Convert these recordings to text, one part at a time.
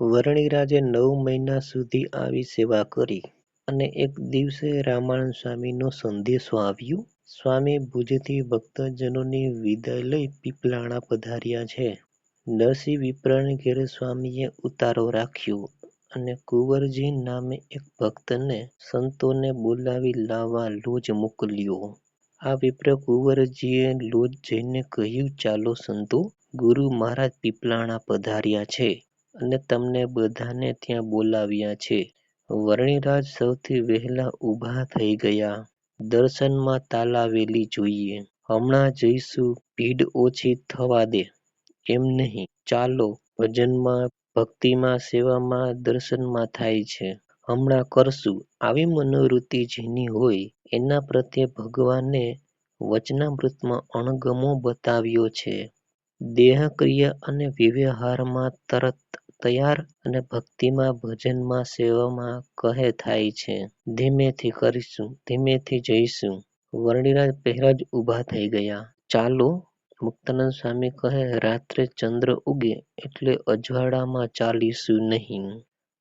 વરણીરાજે નવ મહિના સુધી આવી સેવા કરી અને એક દિવસે રામાનંદ સ્વામીનો સંદેશો આવ્યો. સ્વામી ભુજથી ભક્તજનોની વિદાય લઈ પીપલાણા પધાર્યા છે. નરસિંહ વિપ્રણ ઘેર સ્વામીએ ઉતારો રાખ્યો અને કુંવરજી નામે એક ભક્તને સંતોને બોલાવી લાવવા લોજ મોકલ્યો. આ વિપ્ર કુંવરજીએ લોજ જઈને કહ્યું ચાલો સંતો, ગુરુ મહારાજ પીપલાણા પધાર્યા છે અને તમને બધાને ત્યાં બોલાવ્યા છે. વરણીરાજ સૌથી વહેલા ઊભા થઈ ગયા. દર્શનમાં તાલાવેલી જોઈએ. હમણાં જઈશું ભીડ ઓછી થવા દે એમ નહીં ચાલો ભજનમાં, ભક્તિમાં, સેવામાં, દર્શનમાં થાય છે. હમણાં કરશું. આવી મનોવૃત્તિ જેની હોય એના પ્રત્યે ભગવાને વચનામૃતમાં અણગમો બતાવ્યો છે. દેહક્રિયા અને વ્યવહારમાં તરત તૈયાર અને ભક્તિમાં, ભજનમાં, સેવામાં કહે થાય છે ધીમેથી કરીશું, ધીમેથી જઈશું. વરણીરાજ પહેલા જ ઊભા થઈ ગયા. ચાલો. મુક્તાનંદ સ્વામી કહે રાત્રે ચંદ્ર ઉગે એટલે અજવાળામાં ચાલીશું નહીં.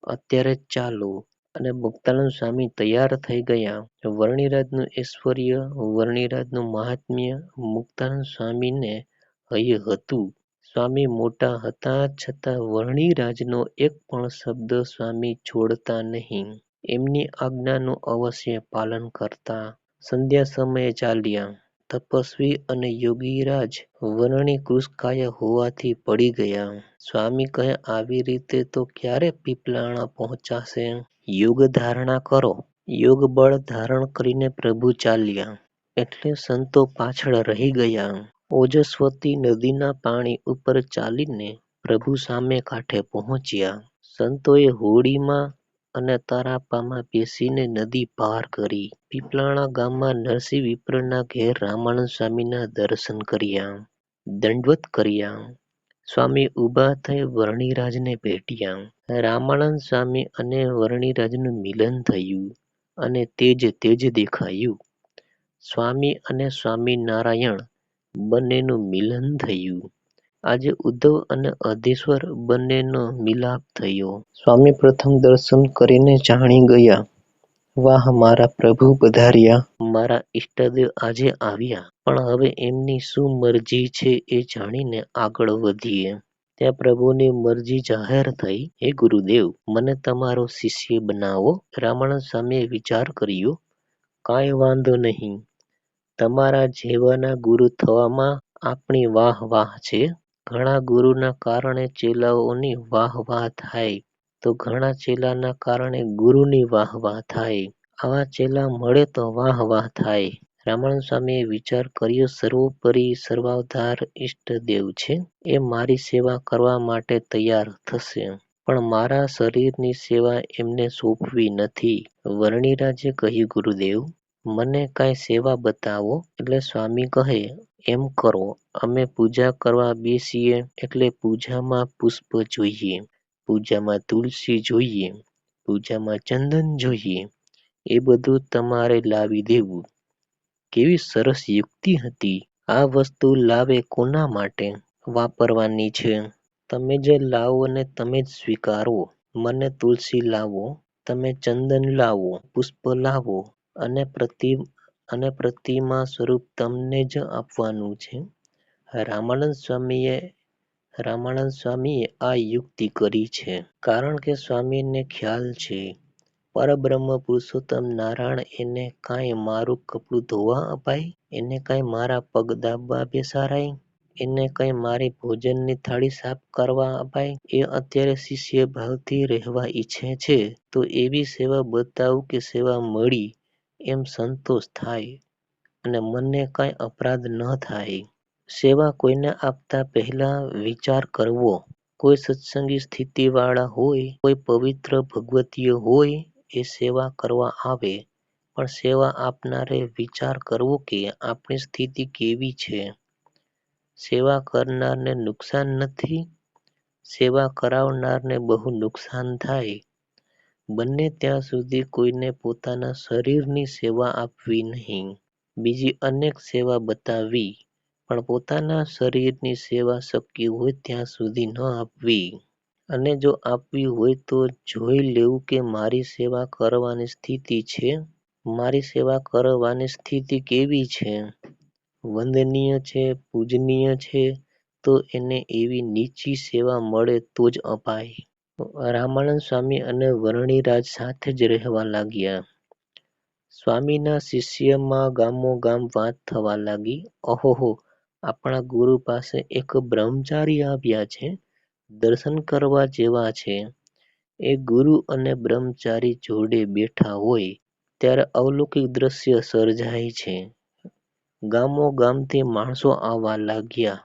અત્યારે ચાલો. અને મુક્તાનંદ સ્વામી તૈયાર થઈ ગયા. વર્ણિરાજનું ઐશ્વર્ય, વર્ણિરાજનું મહાત્મ્ય મુક્તાનંદ સ્વામીને હૈયે હતું. સ્વામી મોટા હતા છતાં વર્ણિરાજનો એક પણ શબ્દ સ્વામી છોડતા નહીં. એમની આજ્ઞાનું અવશ્ય પાલન કરતા. સંધ્યા સમયે ચાલ્યા. તપસ્વી અને યોગીરાજ વરણીકૃશકાય હોવાથી પડી ગયા. સ્વામી કહે, આવી રીતે તો ક્યારે પીપલાણા પહોંચાશે? યોગધારણા કરો. યોગ બળ ધારણ કરીને પ્રભુ ચાલ્યા એટલે સંતો પાછળ રહી ગયા. ઓજસ્વતી નદીના પાણી ઉપર ચાલીને પ્રભુ સામે કાંઠે પહોંચ્યા. સંતોએ હોડીમાં અને તારાપામાં બેસીને નદી પાર કરી. પીપલાણા ગામમાં નરસિંહ વિપ્રના ઘેર રામાનંદ સ્વામીના દર્શન કર્યા. દંડવત કર્યા. સ્વામી ઊભા થઈ વર્ણિરાજને ભેટ્યા. રામાનંદ સ્વામી અને વર્ણિરાજનું મિલન થયું અને તેજ તેજ દેખાયું. સ્વામી અને સ્વામિનારાયણ બંનેનું મિલન થયું. આજે ઉદ્ધવ અને અધીશ્વર બંનેનો મિલાપ થયો. સ્વામી પ્રથમ દર્શન કરીને જાણી ગયા વાહ, મારા પ્રભુ પધાર્યા. મારા ઈષ્ટદેવ આજે આવ્યા. પણ હવે એમની શું મરજી છે એ જાણીને આગળ વધીએ. ત્યાં પ્રભુની મરજી જાહેર થઈ હે ગુરુદેવ, મને તમારો શિષ્ય બનાવો. રામાનંદ સ્વામીએ વિચાર કર્યો કાંઈ વાંધો નહીં. તમારા જેવાના ગુરુ થવામાં આપણી વાહ વાહ છે. ઘણા ગુરુના કારણે ચેલાઓની વાહ વાહ થાય તો ઘણા ચેલાના કારણે ગુરુની વાહ વાહ થાય. આવા ચેલા મળે તો વાહ વાહ થાય. રામાનંદ સ્વામીએ વિચાર કર્યો સર્વોપરી, સર્વાધાર ઈષ્ટદેવ છે એ મારી સેવા કરવા માટે તૈયાર થશે. પણ મારા શરીરની સેવા એમને સોંપવી નથી. વર્ણિરાજે કહ્યું ગુરુદેવ મને કાંઈ સેવા બતાવો. એટલે સ્વામી કહે એમ કરો અમે પૂજા કરવા બેસીએ એટલે પૂજામાં પુષ્પ જોઈએ, પૂજામાં તુલસી જોઈએ, પૂજામાં ચંદન જોઈએ એ બધું તમારે લાવી દેવું. કેવી સરસ યુક્તિ હતી. આ વસ્તુ લાવે કોના માટે વાપરવાની છે? તમે જે લાવો ને તમે જ સ્વીકારો. મને તુલસી લાવો, તમે ચંદન લાવો, પુષ્પ લાવો અને પ્રતિમા સ્વરૂપ તમને જ આપવાનું છે. રામાનંદ સ્વામીએ આ યુક્તિ કરી છે. કારણ કે સ્વામીને ખ્યાલ છે પરબ્રહ્મ પુરુષોત્તમ નારાયણ એને કાંઈ મારું કપડું ધોવા અપાય, એને કાંઈ મારા પગ દાબવા બેસારાય એને કંઈ મારી ભોજનની થાળી સાફ કરવા અપાય. એ અત્યારે શિષ્ય ભાવથી રહેવા ઈચ્છે છે તો એવી સેવા બતાવું કે સેવા મળી એમ સંતોષ થાય અને મનને કઈ અપરાધ ન થાય. સેવા કોઈને આપતા પહેલા વિચાર કરવો. કોઈ સત્સંગી સ્થિતિ વાળા હોય, કોઈ પવિત્ર ભગવતીઓ હોય એ સેવા કરવા આવે પણ સેવા આપનારે વિચાર કરવો કે આપણી સ્થિતિ કેવી છે? સેવા કરનારને નુકસાન નથી? સેવા કરાવનારને બહુ નુકસાન થાય. બને ત્યાં સુધી કોઈને પોતાના શરીરની સેવા આપવી નહીં. બીજી અનેક સેવા બતાવવી પણ પોતાના શરીરની સેવા શક્ય હોય ત્યાં સુધી ન આપવી. અને જો આપવી હોય તો જોઈ લેવું કે મારી સેવા કરવાની સ્થિતિ છે. મારી સેવા કરવાની સ્થિતિ કેવી છે? વંદનીય છે, પૂજનીય છે તો એને એવી નીચી સેવા મળે તો જ અપાય. રામાનંદ સ્વામી અને વરણીરાજ સાથે જ રહેવા લાગ્યા. સ્વામીના શિષ્યમાં ગામોગામ વાત થવા લાગી. અહોહો! આપણા ગુરુ પાસે એક બ્રહ્મચારી આવ્યા છે. દર્શન કરવા જેવા છે. એ ગુરુ અને બ્રહ્મચારી જોડે બેઠા હોય ત્યારે અલૌકિક દ્રશ્ય સર્જાય છે. ગામોગામથી માણસો આવવા લાગ્યા.